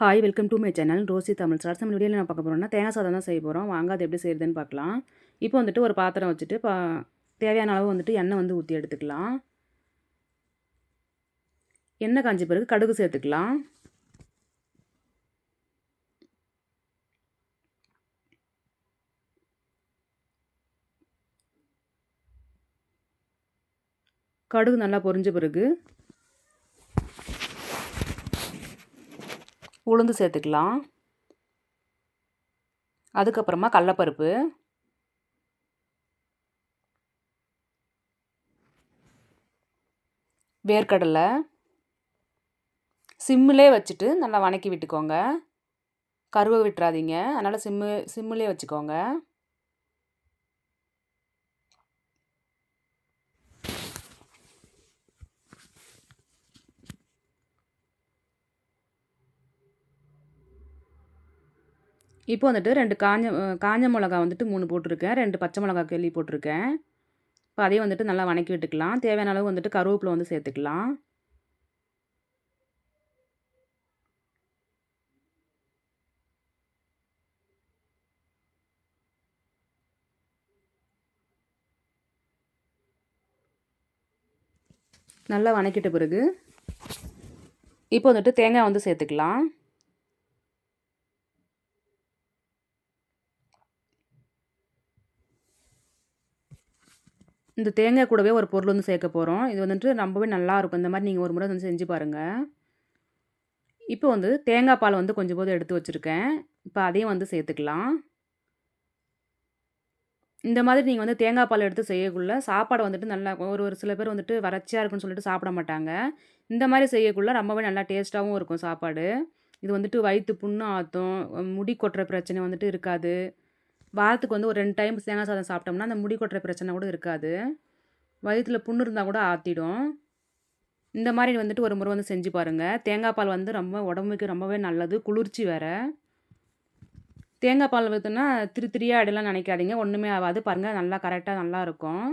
Hi welcome to my channel Rosie Tamil sir நம்ம வீடியோவில் நான் பார்க்க போகிறோம்னா தேங்காய் சாதம் தான் செய்ய போகிறோம் வாங்க அது எப்படி செய்யுதுன்னு பார்க்கலாம். இப்போ வந்துட்டு ஒரு பாத்திரம் வச்சுட்டு பா தேவையான அளவு வந்துட்டு எண்ணெய் வந்து ஊற்றி எடுத்துக்கலாம். எண்ணெய் காஞ்ச பிறகு கடுகு சேர்த்துக்கலாம். கடுகு நல்லா பொரிஞ்ச பிறகு உளுந்து சேர்த்துக்கலாம். அதுக்கப்புறமா கடலப்பருப்பு. வேர்க்கடலை. சிம்மிலே வச்சுட்டு நல்லா வணக்கி விட்டுக்கோங்க. கருவை விட்டுறாதீங்க. அதனால் சிம்மு சிம்மிலே வச்சுக்கோங்க. இப்போ வந்துட்டு ரெண்டு காஞ்ச காஞ்ச மிளகா வந்துட்டு மூணு போட்டிருக்கேன். ரெண்டு பச்சை மிளகா கிள்ளி போட்டிருக்கேன். இப்போ அதையும் வந்துட்டு நல்லா வணக்கி விட்டுக்கலாம். தேவையான அளவு வந்துட்டு கருவேப்பிலை வந்து சேர்த்துக்கலாம். நல்லா வணக்கிட்ட பிறகு இப்போ வந்துட்டு தேங்காய் வந்து சேர்த்துக்கலாம். இந்த தேங்காய் கூடவே ஒரு பொருள் வந்து சேர்க்க போகிறோம் இது வந்துட்டு ரொம்பவே நல்லாயிருக்கும் இந்த மாதிரி நீங்கள் ஒரு முறை வந்து செஞ்சு பாருங்கள் இப்போ வந்து தேங்காய் பால் வந்து கொஞ்சம் போது எடுத்து வச்சுருக்கேன். இப்போ அதையும் வந்து சேர்த்துக்கலாம். இந்த மாதிரி நீங்கள் வந்து தேங்காய் பால் எடுத்து செய்யக்குள்ளே சாப்பாடு வந்துட்டு நல்லா ஒரு ஒரு சில பேர் வந்துட்டு வறட்சியாக இருக்குன்னு சொல்லிட்டு சாப்பிட மாட்டாங்க. இந்த மாதிரி செய்யக்குள்ள ரொம்பவே நல்லா டேஸ்ட்டாகவும் இருக்கும் சாப்பாடு. இது வந்துட்டு வயிற்று புண்ணு ஆற்றும் முடி கொட்டுற பிரச்சனை வந்துட்டு இருக்காது. வாரத்துக்கு வந்து ஒரு ரெண்டு டைம் தேங்காய் சாதம் சாப்பிட்டோம்னா அந்த முடி கொட்டுற பிரச்சனை கூட இருக்காது. வயிற்றில் புண்ணு இருந்தால் கூட ஆற்றிடும் இந்த மாதிரி வந்துட்டு ஒரு முறை வந்து செஞ்சு பாருங்கள் தேங்காய் பால் வந்து ரொம்ப உடம்புக்கு ரொம்பவே நல்லது. குளிர்ச்சி வேறு. தேங்காய் பால் ஊற்றுனா திரு திரியாக அடையலாம் நினைக்காதீங்க. ஒன்றுமே ஆகாது. பாருங்கள் நல்லா கரெக்டாக நல்லா இருக்கும்.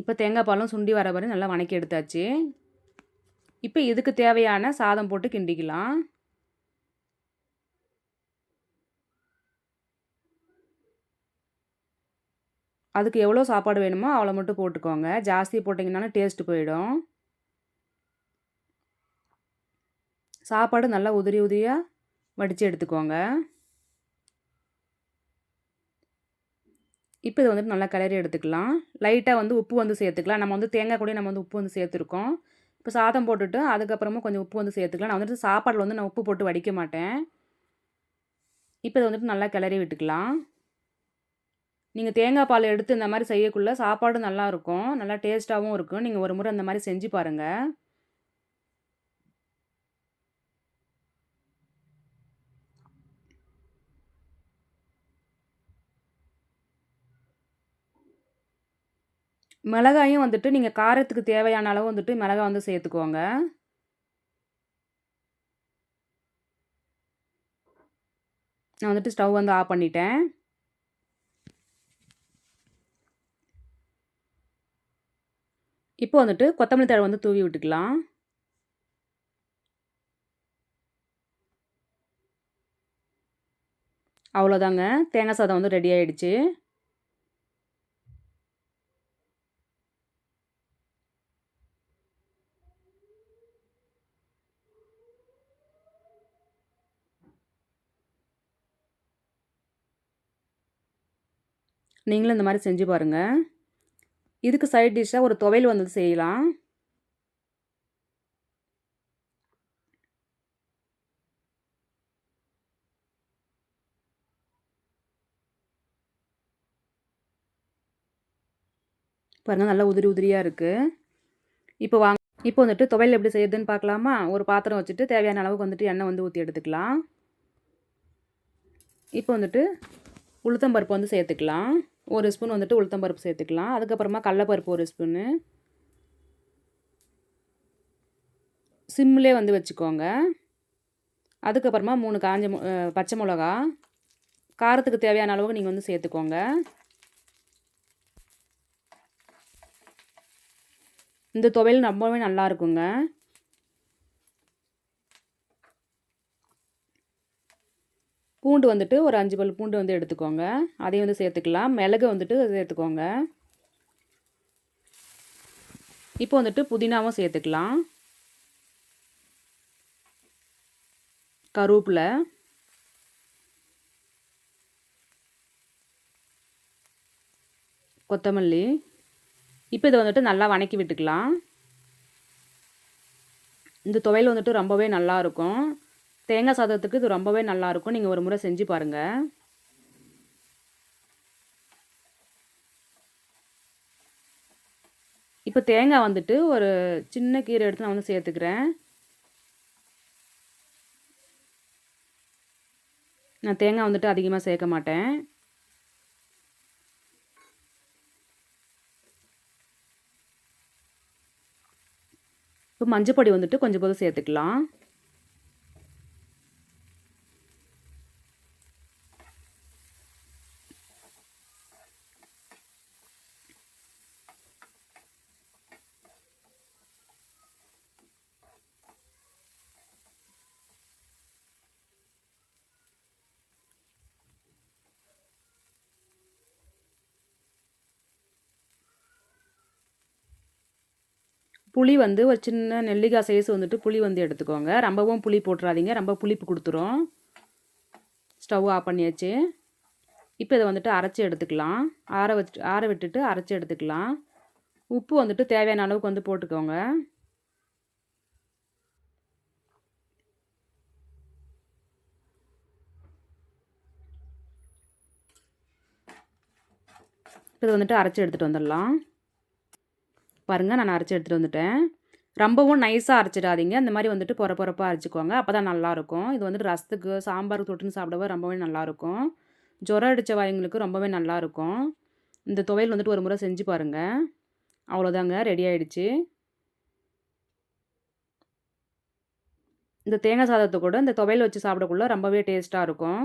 இப்போ தேங்காய் பாலும் சுண்டி வர வரை நல்லா வணக்கி எடுத்தாச்சு. இப்போ இதுக்கு தேவையான சாதம் போட்டு கிண்டிக்கலாம். அதுக்கு எவ்வளோ சாப்பாடு வேணுமோ அவ்வளோ மட்டும் போட்டுக்கோங்க. ஜாஸ்தி போட்டிங்கனாலும் டேஸ்ட்டு போயிடும். சாப்பாடு நல்லா உதிரி உதிரியாக வடித்து எடுத்துக்கோங்க. இப்போ இதை வந்துட்டு நல்லா கிளறி எடுத்துக்கலாம். லைட்டாக வந்து உப்பு வந்து சேர்த்துக்கலாம். நம்ம வந்து தேங்காய் கூட நம்ம வந்து உப்பு வந்து சேர்த்துருக்கோம். இப்போ சாதம் போட்டுட்டு அதுக்கப்புறமா கொஞ்சம் உப்பு வந்து சேர்த்துக்கலாம். நான் வந்துட்டு சாப்பாடில் வந்து நான் உப்பு போட்டு வடிக்க மாட்டேன். இப்போ இதை வந்துட்டு நல்லா கிளறி விட்டுக்கலாம். நீங்கள் தேங்காய் பால் எடுத்து இந்த மாதிரி செய்யக்குள்ள சாப்பாடு நல்லாயிருக்கும் நல்லா டேஸ்ட்டாகவும் இருக்கும். நீங்கள் ஒரு முறை இந்த மாதிரி செஞ்சு பாருங்கள் மிளகாயும் வந்துட்டு நீங்கள் காரத்துக்கு தேவையான அளவு வந்துட்டு மிளகாய் வந்து சேர்த்துக்கோங்க. நான் வந்துட்டு ஸ்டவ் வந்து ஆஃப் பண்ணிட்டேன். இப்போ வந்துட்டு கொத்தமல்லி தழை வந்து தூவி விட்டுக்கலாம். அவ்வளோதாங்க. தேங்காய் சாதம் வந்து ரெடி ஆகிடுச்சு நீங்களும் இந்த மாதிரி செஞ்சு பாருங்கள் இதுக்கு சைட் டிஷ்ஷாக ஒரு துவையல் வந்து செய்யலாம். பாருங்கள் நல்லா உதிரி உதிரியாக இருக்குது இப்போ வாங்க இப்போ வந்துட்டு துவையல் எப்படி செய்யுதுன்னு பார்க்கலாமா? ஒரு பாத்திரம் வச்சுட்டு தேவையான அளவுக்கு வந்துட்டு எண்ணெய் வந்து ஊற்றி எடுத்துக்கலாம். இப்போ வந்துட்டு உளுத்தம்பருப்பு வந்து சேர்த்துக்கலாம். ஒரு ஸ்பூன் வந்துட்டு உளுத்தம்பருப்பு சேர்த்துக்கலாம். அதுக்கப்புறமா கடலப்பருப்பு ஒரு ஸ்பூனு. சிம்மிலே வந்து வச்சுக்கோங்க. அதுக்கப்புறமா மூணு காஞ்ச பச்சை மிளகா. காரத்துக்கு தேவையான அளவுக்கு நீங்கள் வந்து சேர்த்துக்கோங்க. இந்த துவையல் ரொம்பவே நல்லா இருக்குங்க. பூண்டு வந்துட்டு ஒரு அஞ்சு பல் பூண்டு வந்து எடுத்துக்கோங்க. அதையும் வந்து சேர்த்துக்கலாம். மிளகு வந்துட்டு சேர்த்துக்கோங்க. இப்போ வந்துட்டு புதினாவும் சேர்த்துக்கலாம். கருவேப்பில. கொத்தமல்லி. இப்போ இதை வந்துட்டு நல்லா வணக்கி விட்டுக்கலாம். இந்த துவையல் வந்துட்டு ரொம்பவே நல்லாயிருக்கும் தேங்காய் சாதத்துக்கு இது ரொம்பவே நல்லாயிருக்கும். நீங்கள் ஒரு முறை செஞ்சு பாருங்கள் இப்போ தேங்காய் வந்துட்டு ஒரு சின்ன கீரை எடுத்து நான் வந்து சேர்த்துக்கிறேன். நான் தேங்காய் வந்துட்டு அதிகமாக சேர்க்க மாட்டேன். இப்போ மஞ்சப்பொடி வந்துட்டு கொஞ்சம் போதும் சேர்த்துக்கலாம். புளி வந்து ஒரு சின்ன நெல்லிக்காய் சைஸ் வந்துட்டு புளி வந்து எடுத்துக்கோங்க. ரொம்பவும் புளி போட்டுறாதீங்க. ரொம்ப புளிப்பு கொடுத்துரும். ஸ்டவ் ஆஃப் பண்ணியாச்சு. இப்போ இதை வந்துட்டு அரைச்சி எடுத்துக்கலாம். ஆற வச்சு ஆற விட்டுட்டு அரைச்சி எடுத்துக்கலாம். உப்பு வந்துட்டு தேவையான அளவுக்கு வந்து போட்டுக்கோங்க. இதை வந்துட்டு அரைச்சி எடுத்துகிட்டு வந்துடலாம். பாருங்கள் நான் அரைச்சி எடுத்துகிட்டு வந்துட்டேன். ரொம்பவும் நைஸாக அரைச்சிடாதீங்க. இந்த மாதிரி வந்துட்டு பொற பொறப்பாக அரைச்சிக்கோங்க. அப்போ தான் நல்லாயிருக்கும். இது வந்துட்டு ரசத்துக்கு சாம்பார் தொட்டுன்னு சாப்பிடவே ரொம்பவே நல்லாயிருக்கும். ஜுரம் அடித்த வாயங்களுக்கு ரொம்பவே நல்லாயிருக்கும். இந்த துவையல் வந்துட்டு ஒரு முறை செஞ்சு பாருங்கள் அவ்வளோதாங்க ரெடி ஆகிடுச்சு இந்த தேங்காய் சாதத்தை கூட இந்த துவையல் வச்சு சாப்பிடக்குள்ள ரொம்பவே டேஸ்ட்டாக இருக்கும்.